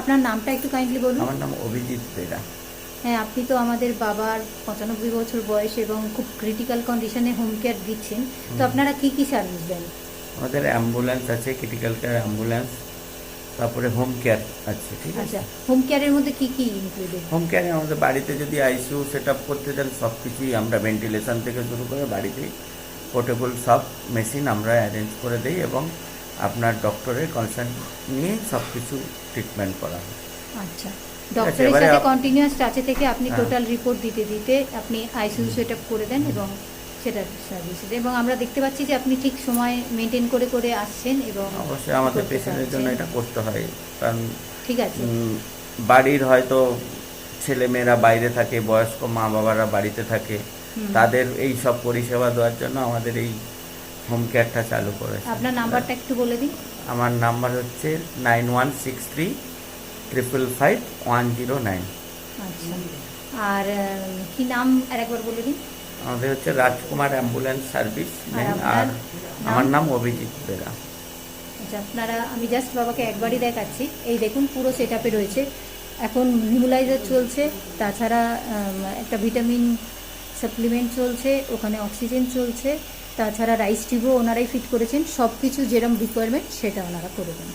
আপনার নামটা একটু কাইন্ডলি বলুন। আমার নাম অভিজিৎ বেরা। হ্যাঁ আপনি তো আমাদের বাবার পঁচানব্বই বছর বয়স এবং খুব ক্রিটিক্যাল কন্ডিশনে হোম কেয়ার দিচ্ছেন। তো আপনারা কি কি সার্ভিস দেন? আমাদের অ্যাম্বুলেন্স আছে ক্রিটিক্যাল কেয়ার অ্যাম্বুলেন্স তারপরে হোম কেয়ার আছে ঠিক আছে? আচ্ছা হোম কেয়ারের মধ্যে কি কি ইনক্লুডেড হোম কেয়ারে আমাদের বাড়িতে যদি আইসিইউ সেট আপ করতে দেন সব কিছুই আমরা ভেন্টিলেশন থেকে শুরু করে বাড়িতেই পোর্টেবল সব মেশিন আমরা অ্যারেঞ্জ করে দিই এবং আপনার ডক্টরের কনসার্ন নিয়ে সব কিছু ট্রিটমেন্ট করা হয়। আচ্ছা। ডক্টরের সাথে কন্টিনিউয়াস টাচে থেকে আপনি হ্যাঁ। টোটাল রিপোর্ট দিতে দিতে আপনি আইসিইউ সেট আপ করে দেন এবং সেটা সার্ভিস এবং আমরা দেখতে পাচ্ছি যে আপনি ঠিক সময় মেনটেন করে করে আসছেন এবং অবশ্যই আমাদের পেশেন্টের জন্য এটা করতে হয়। কারণ ঠিক আছে। বাড়ির হয়তো ছেলেমেয়েরা বাইরে থাকে বয়স্ক মা বাবারা বাড়িতে থাকে তাদের এই সব পরিষেবা দেওয়ার জন্য আমাদের এই হোম কেয়ারটা চালু করেছে। আপনার নাম্বারটা একটু বলে দিন। আমার নাম্বার হচ্ছে nine one six three triple five one zero nine. আচ্ছা। আর কি নাম আরেকবার বলে দিন। আমাদের হচ্ছে রাজকুমার অ্যাম্বুলেন্স সার্ভিস আর আমার নাম? অভিজিৎ বেরা। আচ্ছা আপনারা আমি জাস্ট বাবাকে একবারই দেখাচ্ছি। এই দেখুন পুরো সেট রয়েছে। এখন নিউলাইজার চলছে তাছাড়া একটা ভিটামিন সাপ্লিমেন্ট চলছে, ওখানে অক্সিজেন চলছে, তাছাড়া রাইস টিউবও ওনারাই ফিট করেছেন সব কিছু যেরকম রিকোয়ারমেন্ট সেটা ওনারা করে দেন।